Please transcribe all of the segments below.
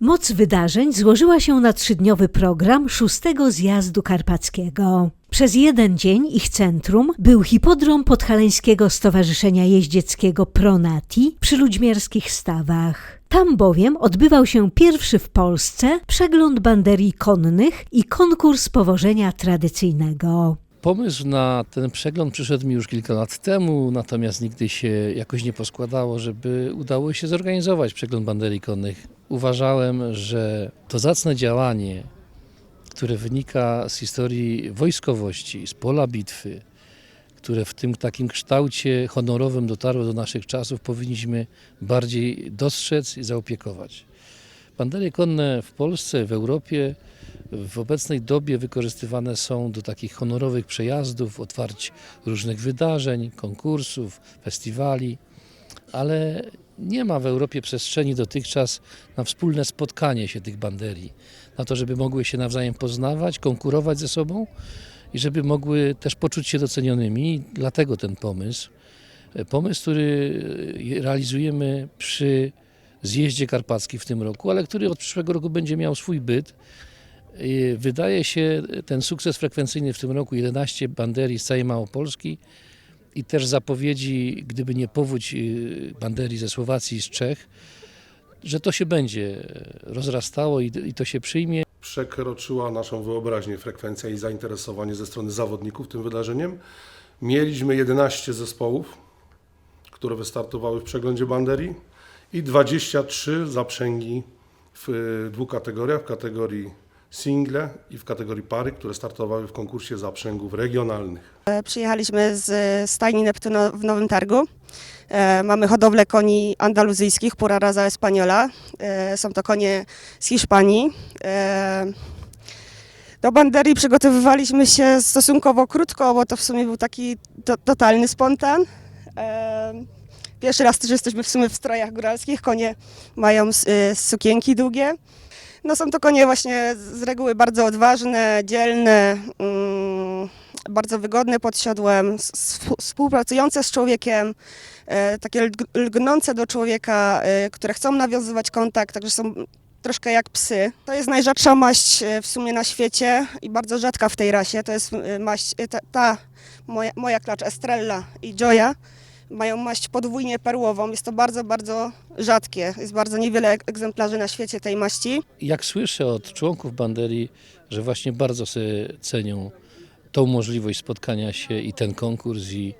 Moc wydarzeń złożyła się na trzydniowy program szóstego zjazdu karpackiego. Przez jeden dzień ich centrum był hipodrom Podhalańskiego Stowarzyszenia Jeździeckiego Pronati przy Ludźmierskich Stawach. Tam bowiem odbywał się pierwszy w Polsce przegląd banderii konnych i konkurs powożenia tradycyjnego. Pomysł na ten przegląd przyszedł mi już kilka lat temu, natomiast nigdy się jakoś nie poskładało, żeby udało się zorganizować przegląd banderii konnych. Uważałem, że to zacne działanie, które wynika z historii wojskowości, z pola bitwy, które w tym takim kształcie honorowym dotarło do naszych czasów, powinniśmy bardziej dostrzec i zaopiekować. Bandery konne w Polsce, w Europie w obecnej dobie wykorzystywane są do takich honorowych przejazdów, otwarć różnych wydarzeń, konkursów, festiwali, ale nie ma w Europie przestrzeni dotychczas na wspólne spotkanie się tych banderii, na to, żeby mogły się nawzajem poznawać, konkurować ze sobą i żeby mogły też poczuć się docenionymi. Dlatego ten pomysł. Pomysł, który realizujemy przy zjeździe karpackim w tym roku, ale który od przyszłego roku będzie miał swój byt. I Wydaje się ten sukces frekwencyjny w tym roku 11 banderii z całej Małopolski i też zapowiedzi, gdyby nie powódź y, banderii ze Słowacji i z Czech, że to się będzie rozrastało i, i to się przyjmie. przekroczyła naszą wyobraźnię frekwencja i zainteresowanie ze strony zawodników tym wydarzeniem. Mieliśmy 11 zespołów, które wystartowały w przeglądzie banderii i 23 zaprzęgi w y, dwóch kategoriach, w kategorii single i w kategorii pary, które startowały w konkursie zaprzęgów regionalnych. E, Przyjechaliśmy z stajni Neptuno w Nowym Targu. E, Mamy hodowlę koni andaluzyjskich, Pura Raza Española. E, Są to konie z Hiszpanii. Do banderii przygotowywaliśmy się stosunkowo krótko, bo to w sumie był taki to, totalny spontan. Pierwszy raz też jesteśmy w sumie w strojach góralskich. Konie mają e, sukienki długie. No są to konie właśnie z reguły bardzo odważne, dzielne, mm, bardzo wygodne pod siodłem, współpracujące z człowiekiem, e, takie lg- lgnące do człowieka, e, które chcą nawiązywać kontakt, także są troszkę jak psy. To jest najrzadsza maść e, w sumie na świecie i bardzo rzadka w tej rasie. To jest maść, ta, ta moja, moja klacz Estrella i Joya mają maść podwójnie perłową. Jest to bardzo, bardzo rzadkie. Jest bardzo niewiele egzemplarzy na świecie tej maści. Jak słyszę od członków banderii, że właśnie bardzo sobie cenią tą możliwość spotkania się i ten konkurs i,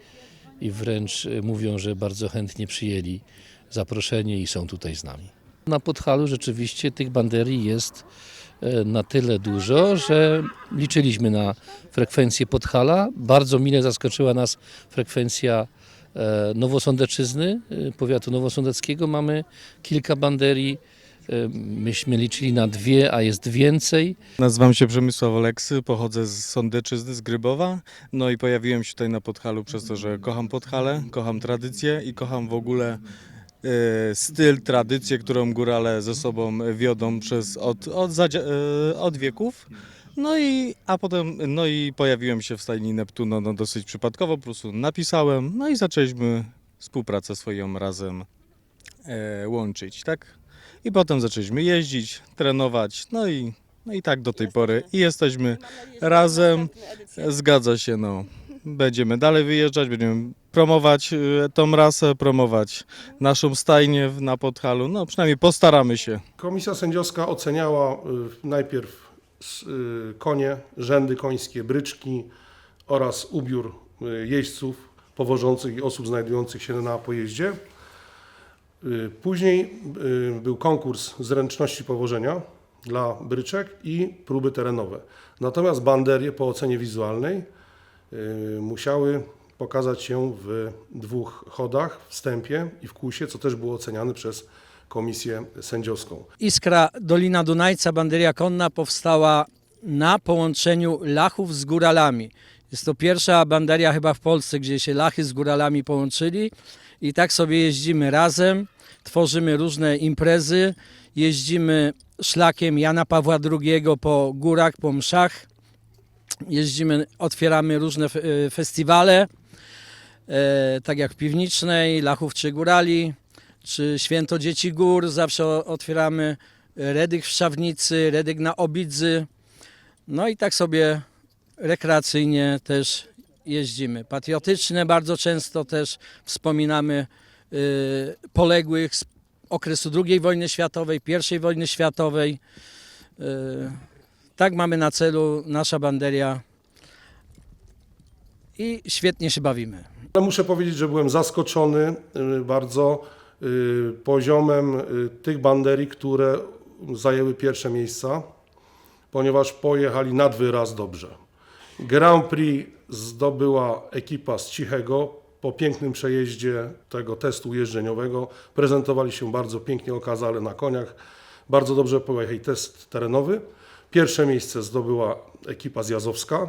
i wręcz e, mówią, że bardzo chętnie przyjęli zaproszenie i są tutaj z nami. Na Podhalu rzeczywiście tych banderii jest e, na tyle dużo, że liczyliśmy na frekwencję Podhala. Bardzo mile zaskoczyła nas frekwencja Nowosądeczyzny, e, powiatu nowosądeckiego. Mamy kilka banderii. E, Myśmy liczyli na dwie, a jest więcej. Nazywam się Przemysław Oleksy, pochodzę z Sądeczyzny, z Grybowa. No i pojawiłem się tutaj na Podhalu przez to, że kocham Podhale, kocham tradycję i kocham w ogóle e, styl, tradycję, którą górale ze sobą wiodą przez od, od, e, od wieków. No i, a potem, no i pojawiłem się w stajni Neptuno no dosyć przypadkowo, po prostu napisałem, no i zaczęliśmy współpracę swoją razem e, łączyć, tak? I potem zaczęliśmy jeździć, trenować, no i, no i tak do tej pory. I jesteśmy razem, zgadza się, no. Będziemy dalej wyjeżdżać, będziemy promować e, tą rasę, promować naszą stajnię w- na Podhalu, no przynajmniej postaramy się. Komisja sędziowska oceniała y, najpierw konie, rzędy końskie, bryczki oraz ubiór y, jeźdźców powożących i osób znajdujących się na pojeździe. Y, Później y, był konkurs zręczności powożenia dla bryczek i próby terenowe. Natomiast banderie po ocenie wizualnej y, musiały pokazać się w dwóch chodach, wstępie i w kłusie, co też było oceniane przez komisję sędziowską. Iskra Dolina Dunajca, banderia konna powstała na połączeniu Lachów z góralami. Jest to pierwsza banderia chyba w Polsce, gdzie się Lachy z góralami połączyli i tak sobie jeździmy razem, tworzymy różne imprezy, jeździmy szlakiem Jana Pawła II po górach, po mszach, jeździmy, otwieramy różne e, festiwale, e, tak jak w Piwnicznej, Lachów czy Górali, czy Święto Dzieci Gór, zawsze otwieramy Redych w Szawnicy, Redych na Obidzy. No i tak sobie rekreacyjnie też jeździmy. Patriotyczne bardzo często też wspominamy y, poległych z okresu II wojny światowej, I wojny światowej. Y, tak mamy na celu nasza banderia i świetnie się bawimy. Muszę powiedzieć, że byłem zaskoczony bardzo poziomem y, tych banderii, które zajęły pierwsze miejsca, ponieważ pojechali nad wyraz dobrze. Grand Prix zdobyła ekipa z Cichego po pięknym przejeździe tego testu jeżdżeniowego. Prezentowali się bardzo pięknie, okazale na koniach. Bardzo dobrze pojechali test terenowy. Pierwsze miejsce zdobyła ekipa z Jazowska.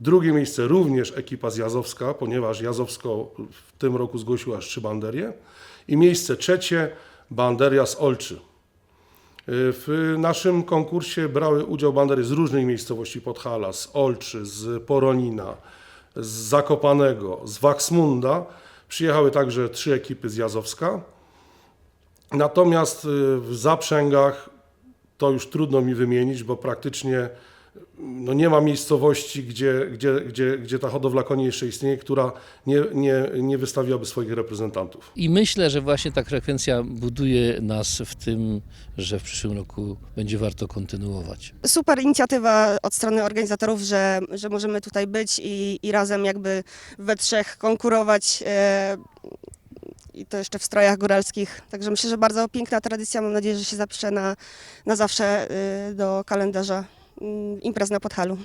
Drugie miejsce również ekipa z Jazowska, ponieważ Jazowsko w tym roku zgłosiła trzy banderie. I miejsce trzecie banderia z Olczy. W naszym konkursie brały udział bandery z różnych miejscowości Podhala, z Olczy, z Poronina, z Zakopanego, z Waksmunda. Przyjechały także trzy ekipy z Jazowska. Natomiast y, w zaprzęgach to już trudno mi wymienić, bo praktycznie no nie ma miejscowości, gdzie, gdzie, gdzie, gdzie ta hodowla koni jeszcze istnieje, która nie, nie, nie wystawiłaby swoich reprezentantów. I myślę, że właśnie ta frekwencja buduje nas w tym, że w przyszłym roku będzie warto kontynuować. Super inicjatywa od strony organizatorów, że, że możemy tutaj być i, i razem jakby we trzech konkurować. E, I to jeszcze w strojach góralskich. Także myślę, że bardzo piękna tradycja. Mam nadzieję, że się zapisze na, na zawsze e, do kalendarza imprez na Podhalu.